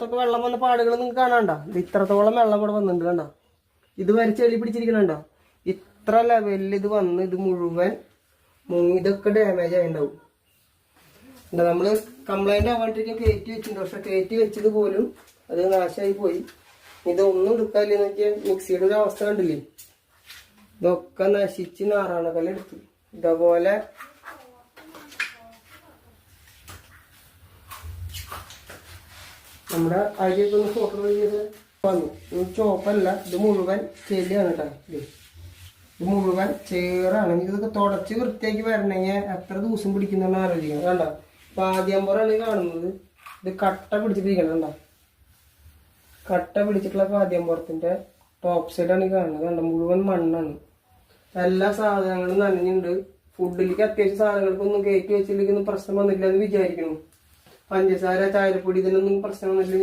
ഇതൊക്കെ വെള്ളം വന്ന പാടുകൾ നിങ്ങൾക്ക് കാണാണ്ട ഇത് ഇത്രത്തോളം വെള്ളം ഇവിടെ വന്നിട്ടുണ്ട് കണ്ടോ? ഇത് വരെ ചെളി പിടിച്ചിരിക്കണുണ്ടോ ഇത്ര ലെവലിൽ ഇത് വന്ന് ഇത് മുഴുവൻ മുങ്ങി ഇതൊക്കെ ഡാമേജ് ആയിണ്ടാവും. എന്താ നമ്മൾ കംപ്ലൈന്റ് ആവാണ്ടിരിക്കാൻ കയറ്റി വെച്ചിട്ടുണ്ട്. പക്ഷെ കയറ്റി വെച്ചത് പോലും അത് നാശമായി പോയി. ഇതൊന്നും എടുക്കാല്ലെന്ന് വെച്ചാൽ മിക്സിയുടെ ഒരു അവസ്ഥ കണ്ടില്ലേ? ഇതൊക്കെ നശിച്ച് നാറാണകല്ലെടുത്തു ഇതേപോലെ നമ്മുടെ അരിയൊക്കെ ഒന്ന് ഫോട്ടോ ചെയ്ത് വന്നു. ചോപ്പല്ല ഇത് മുഴുവൻ ചെല്ലിയാണ് കേട്ടോ ഇത്. മുഴുവൻ ചേറാണ്. ഇതൊക്കെ തുടച്ച് വൃത്തിയാക്കി വരണമെങ്കിൽ എത്ര ദിവസം പിടിക്കുന്ന ആലോചിക്കണം. കണ്ട? അപ്പം ആദ്യം പുറമാണ് കാണുന്നത്? ഇത് കട്ട പിടിച്ചിട്ടിരിക്കണം കണ്ട? കട്ട പിടിച്ചിട്ടുള്ള പാദ്യാമ്പുറത്തിന്റെ ടോപ്പ് സൈഡാണ് ഈ കാണുന്നത്. കണ്ട? മുഴുവൻ മണ്ണാണ്. എല്ലാ സാധനങ്ങളും നനഞ്ഞിട്ടുണ്ട് ഫുഡിലേക്ക് അത്യാവശ്യം സാധനങ്ങൾക്കൊന്നും കയറ്റി വെച്ചില്ലെങ്കിൽ ഒന്നും പ്രശ്നം വന്നില്ല എന്ന് വിചാരിക്കണം പഞ്ചസാര ചായപ്പൊടി ഇതിനൊന്നും പ്രശ്നമൊന്നുമില്ല